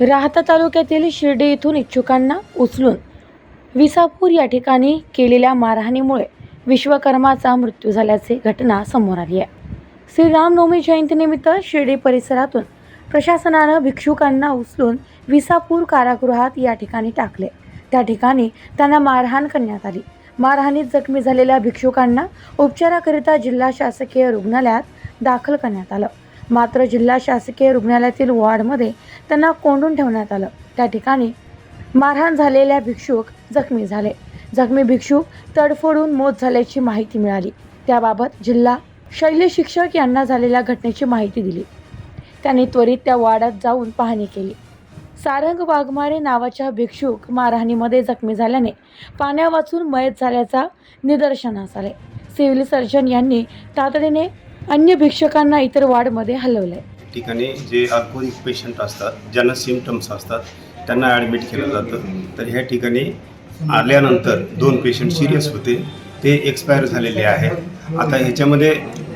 राहता तालुक्यातील शिर्डी इथून इच्छुकांना उचलून विसापूर या ठिकाणी केलेल्या मारहाणीमुळे विश्वकर्माचा मृत्यू झाल्याची घटना समोर आली आहे. श्रीरामनवमी जयंतीनिमित्त शिर्डी परिसरातून प्रशासनानं भिक्षुकांना उचलून विसापूर कारागृहात या ठिकाणी टाकले. त्या ठिकाणी त्यांना मारहाण करण्यात आली. मारहाणीत जखमी झालेल्या भिक्षुकांना उपचाराकरिता जिल्हा शासकीय रुग्णालयात दाखल करण्यात आलं. मात्र जिल्हा शासकीय रुग्णालयातील वॉर्डमध्ये त्यांना कोंडून ठेवण्यात आलं. त्या ठिकाणी मारहाण झालेल्या भिक्षुक जखमी झाले. जखमी भिक्षुक तडफोडून मोत झाल्याची माहिती मिळाली. त्याबाबत जिल्हा शैल्य शिक्षक यांना झालेल्या घटनेची माहिती दिली. त्यांनी त्वरित त्या वाड्यात जाऊन पाहणी केली. सारंग वाघमारे नावाच्या भिक्षुक मारहाणीमध्ये जखमी झाल्याने पाण्या वाचून मयत झाल्याचा निदर्शनास आले. सिव्हिल सर्जन यांनी तातडीने अन्य भिक्षकांना इतर वार्डमध्ये हलवलंय. ठिकाणी जे अल्कोहोलिक पेशंट असतात ज्यांना सिमटम्स असतात त्यांना ॲडमिट केलं जातं. तर ह्या ठिकाणी आल्यानंतर दोन पेशंट सिरियस होते. ते एक्सपायर झालेले आहे आता ह्याच्यामध्ये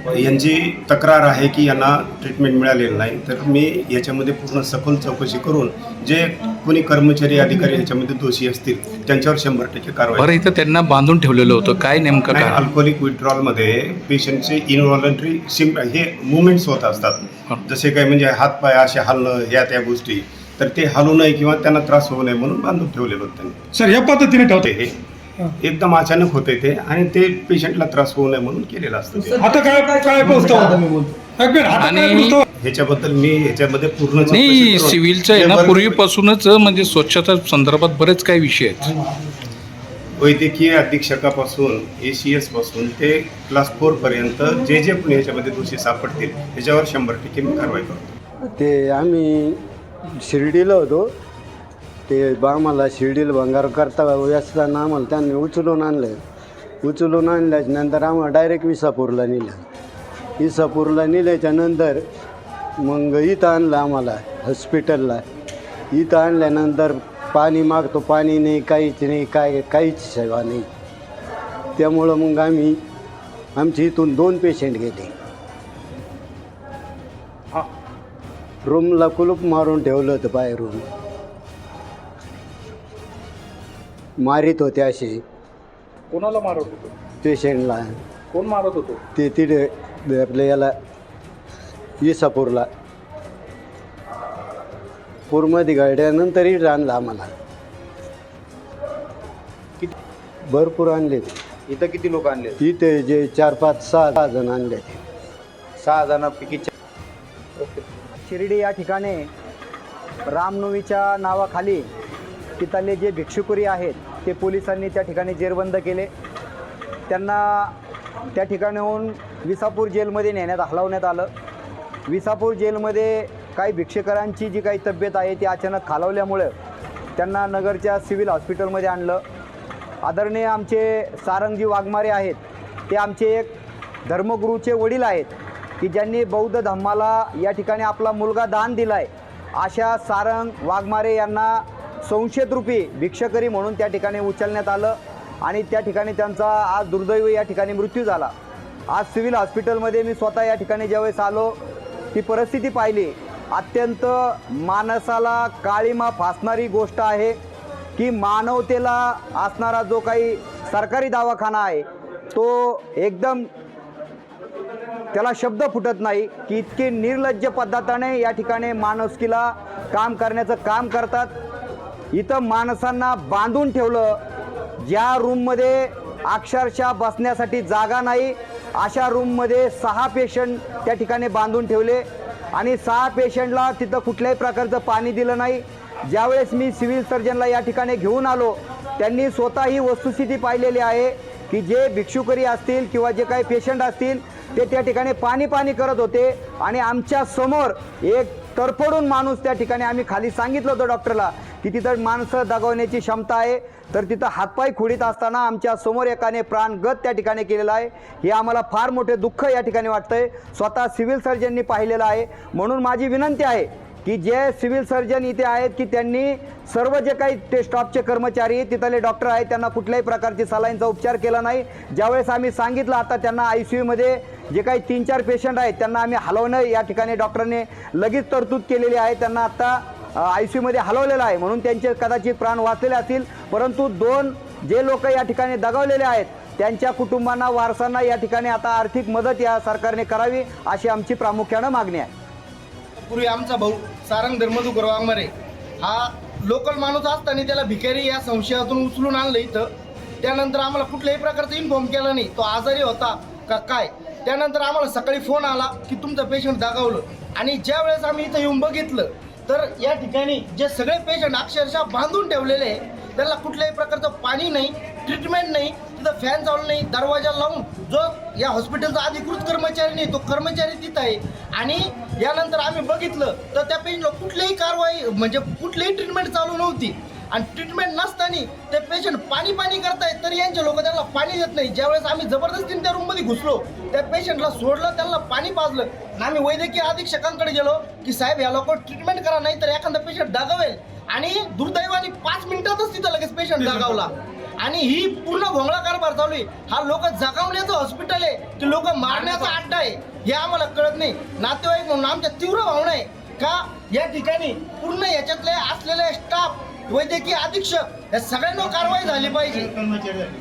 यांची तक्रार आहे की यांना ट्रीटमेंट मिळालेलं नाही. तर मी याच्यामध्ये पूर्ण सखोल चौकशी करून जे कोणी कर्मचारी अधिकारी ह्याच्यामध्ये दोषी असतील त्यांच्यावर शंभर टक्के कारवाई बरं इथं त्यांना बांधून ठेवलेलं होतं. काय नेमकं नाही काय? अल्कोहोलिक विड्रॉलमध्ये पेशंटचे इनव्हॉलंटरी सिम हे मुवमेंट्स होत असतात. जसे काही म्हणजे हातपाय असे हलणं ह्या त्या गोष्टी. तर ते हलू नये किंवा त्यांना त्रास होऊ नये म्हणून बांधून ठेवलेलं होतं त्यांनी. सर या पद्धतीने ठेवते. होते हे. एकदम अचानक होते ते आणि ते पेशंटला त्रास होऊ नये म्हणून केलेलं असतं. आता काय काय आणि- पोहोचतो ह्याच्याबद्दल मी ह्याच्यामध्ये पूर्ण नाही सिव्हिलचं आहे ना पूर्वीपासूनच म्हणजे स्वच्छता संदर्भात बरेच काही विषय आहेत. वैद्यकीय अधीक्षकापासून ए सी एसपासून ते क्लास फोर पर्यंत जे जे कोणी ह्याच्यामध्ये दोषी सापडतील त्याच्यावर शंभर टक्के मी कारवाई करतो. ते आम्ही शिर्डीला होतो. ते बा आम्हाला शिर्डीला भंगार करता असताना आम्हाला त्यांनी उचलून आणलं. उचलून आणल्याच्या नंतर आम्हाला डायरेक्ट विसापूरला नेलं. विसापूरला नेल्याच्यानंतर मग इथं आणलं आम्हाला हॉस्पिटलला इथं आणल्यानंतर पाणी मागतो पाणी नाही काहीच नाही काय काहीच सेवा नाही. त्यामुळं मग आम्ही आमच्या इथून दोन पेशंट गेले. रूमला कुलूप मारून ठेवलं होतं बाहेरून. मारित होते असे. कोणाला मारत होतो? पेशंटला. कोण मारत होतो? ते तिथे आपल्या याला इसापूरला. पूरमध्ये गाड्यानंतरही आणलं आम्हाला. भरपूर आणले इथं किती लोक आणले? तिथे जे चार पाच सहा सहा जण आणले ते. सहा जणांपैकी शिर्डी या ठिकाणी रामनवमीच्या नावाखाली तिथले जे भिक्षुकुरी आहेत ते पोलिसांनी त्या ठिकाणी जेरबंद केले. त्यांना त्या ठिकाणाहून विसापूर जेलमध्ये नेण्यात हलवण्यात आलं. विसापूर जेलमध्ये काही भिक्षुकरांची जी काही तब्येत आहे ती अचानक खालावल्यामुळं त्यांना नगरच्या सिव्हिल हॉस्पिटलमध्ये आणलं. आदरणीय आमचे सारंगजी वाघमारे आहेत ते आमचे एक धर्मगुरूचे वडील आहेत की ज्यांनी बौद्ध धम्माला या ठिकाणी आपला मुलगा दान दिला आहे अशा सारंग वाघमारे यांना संशयरूपी भिक्षकरी म्हणून त्या ठिकाणी उचलण्यात आलं आणि त्या ठिकाणी त्यांचा आज दुर्दैव या ठिकाणी मृत्यू झाला. आज सिव्हिल हॉस्पिटलमध्ये मी स्वतः या ठिकाणी ज्यावेळेस आलो ती परिस्थिती पाहिली. अत्यंत मानसाला काळीमा फासणारी गोष्ट आहे की मानवतेला असणारा जो काही सरकारी दवाखाना आहे तो एकदम त्याला शब्द फुटत नाही की इतकी निर्लज्ज पद्धताने या ठिकाणी माणुसकीला काम करण्याचं काम करतात. इथं माणसांना बांधून ठेवलं. ज्या रूममध्ये अक्षरशः बसण्यासाठी जागा नाही अशा रूममध्ये सहा पेशंट त्या ठिकाणी बांधून ठेवले. आणि सहा पेशंटला तिथं कुठल्याही प्रकारचं पाणी दिलं नाही. ज्यावेळेस मी सिव्हिल सर्जनला या ठिकाणी घेऊन आलो त्यांनी स्वतः ही वस्तुस्थिती पाहिलेली आहे की जे भिक्षुकरी असतील किंवा जे काही पेशंट असतील ते त्या ठिकाणी पाणी पाणी करत होते. आणि आमच्यासमोर एक तरफडून माणूस त्या ठिकाणी आम्ही खाली सांगितलं होतं डॉक्टरला की तिथं माणसं दगावण्याची क्षमता आहे. तर तिथं हातपाय खुडीत असताना आमच्यासमोर एकाने प्राणगत त्या ठिकाणी केलेला आहे. हे आम्हाला फार मोठे दुःख या ठिकाणी वाटतं आहे स्वतः सिव्हिल सर्जननी पाहिलेलं आहे. म्हणून माझी विनंती आहे की जे सिव्हिल सर्जन इथे आहेत की त्यांनी सर्व जे काही ते स्टॉपचे कर्मचारी तिथले डॉक्टर आहेत त्यांना कुठल्याही प्रकारची सलाईनचा उपचार केला नाही. ज्यावेळेस आम्ही सांगितलं आता त्यांना आय सी यूमध्ये जे काही तीन चार पेशंट आहेत त्यांना आम्ही हलवणं या ठिकाणी डॉक्टरने लगेच तरतूद केलेली आहे. त्यांना आत्ता आय सी यूमध्ये हलवलेला आहे. म्हणून त्यांचे कदाचित प्राण वाचलेले असतील. परंतु दोन जे लोक या ठिकाणी दगावलेले आहेत त्यांच्या कुटुंबांना वारसांना या ठिकाणी आता आर्थिक मदत या सरकारने करावी अशी आमची प्रामुख्यानं मागणी आहे. पूर्वी आमचा भाऊ सारंग धर्मदुकर वाघमारे हा लोकल माणूस असताना त्याला भिकारी या संशयातून उचलून आणलं इथं. त्यानंतर आम्हाला कुठल्याही प्रकारचा इन्फॉर्म केला नाही. तो आजारी होता का काय? त्यानंतर आम्हाला सकाळी फोन आला की तुमचं पेशंट दागावलं. आणि ज्या वेळेस आम्ही इथं येऊन बघितलं तर या ठिकाणी जे सगळे पेशंट अक्षरशः बांधून ठेवलेले आहे त्याला कुठल्याही प्रकारचं पाणी नाही ट्रीटमेंट नाही तिथं फॅन चालू नाही दरवाजा लावून जो या हॉस्पिटलचा अधिकृत कर्मचारी नाही तो कर्मचारी तिथं आहे. आणि यानंतर आम्ही बघितलं तर त्या पेशंटला कुठलीही कारवाई म्हणजे कुठलीही ट्रीटमेंट चालू नव्हती. आणि ट्रीटमेंट नसताना ते पेशंट पाणी पाणी करतायत तरी यांचे लोक त्यांना पाणी देत नाही. ज्यावेळेस आम्ही जबरदस्तीने त्या रूममध्ये घुसलो त्या पेशंटला सोडलं त्यांना पाणी पाजलं आणि आम्ही वैद्यकीय अधीक्षकांकडे गेलो की साहेब या लोक ट्रीटमेंट करा नाही तर एखादा पेशंट दागावेल. आणि दुर्दैवाने पाच मिनिटातच तिथं लगेच पेशंट दागावला. आणि ही पूर्ण भोंगळा कारभार चालू आहे. हा लोक जगावण्याचं हॉस्पिटल आहे. की लोक मारण्याचा अड्डा आहे. हे आम्हाला कळत नाही. नातेवाईक म्हणून आमच्या तीव्र भावना आहे का या ठिकाणी पूर्ण याच्यातले असलेले स्टाफ वैद्यकीय अधीक्षक या सगळ्यांना कारवाई झाली पाहिजे.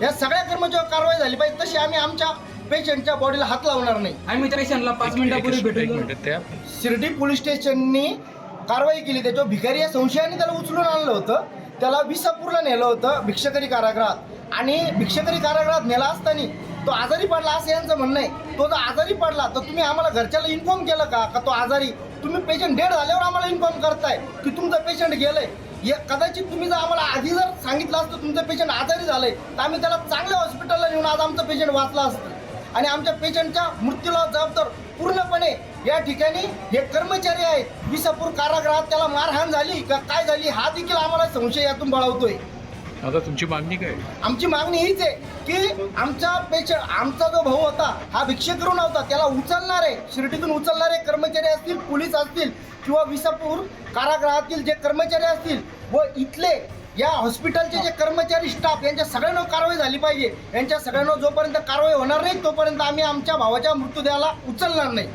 या सगळ्या कर्मचाऱ्यावर कारवाई झाली पाहिजे. तशी आम्ही आमच्या पेशंटच्या बॉडीला हात लावणार नाही. आम्ही पेशंटला पाच मिनिटापूर्वी भेटून मिनिट त्या. शिर्डी पोलीस स्टेशननी कारवाई केली. त्याच्यावर भिकारी या संशयाने त्याला उचलून आणलं होतं. त्याला विसापूरला नेलं होतं भिक्षकरी कारागृहात. आणि भिक्षकरी कारागृहात नेला असताना तो आजारी पडला असं यांचं म्हणणं आहे. तो जर आजारी पडला तर तुम्ही आम्हाला घरच्याला इन्फॉर्म केलं का? का तो आजारी? तुम्ही पेशंट डेड झाल्यावर आम्हाला इन्फॉर्म करताय की तुमचं पेशंट गेलंय? हे कदाचित तुम्ही जर आम्हाला आधी जर सांगितलं असतं तुमचं पेशंट आजारी झालंय तर आम्ही त्याला चांगल्या हॉस्पिटलला नेऊन आज आमचं पेशंट वाचलं असतं. आणि आमच्या पेशंटच्या मृत्यूला जबाबदार पूर्णपणे या ठिकाणी हे कर्मचारी आहेत. विसापूर कारागृहात त्याला मारहाण झाली का काय झाली हा देखील आम्हाला संशय यातून बळावतोय. आता तुमची मागणी काय? आमची मागणी हीच आहे की आमचा पेशंट आमचा जो भाऊ होता हा भिक्षेकरू नव्हता त्याला उचलणारे शिर्डीतून उचलणारे कर्मचारी असतील पोलीस असतील किंवा विसापूर कारागृहातील जे कर्मचारी असतील व इथले या हॉस्पिटलचे जे कर्मचारी स्टाफ यांच्या सगळ्यांना कारवाई झाली पाहिजे. यांच्या सगळ्यांना जोपर्यंत कारवाई होणार नाही तोपर्यंत आम्ही आमच्या भावाच्या मृत्यूदयाला उचलणार नाही.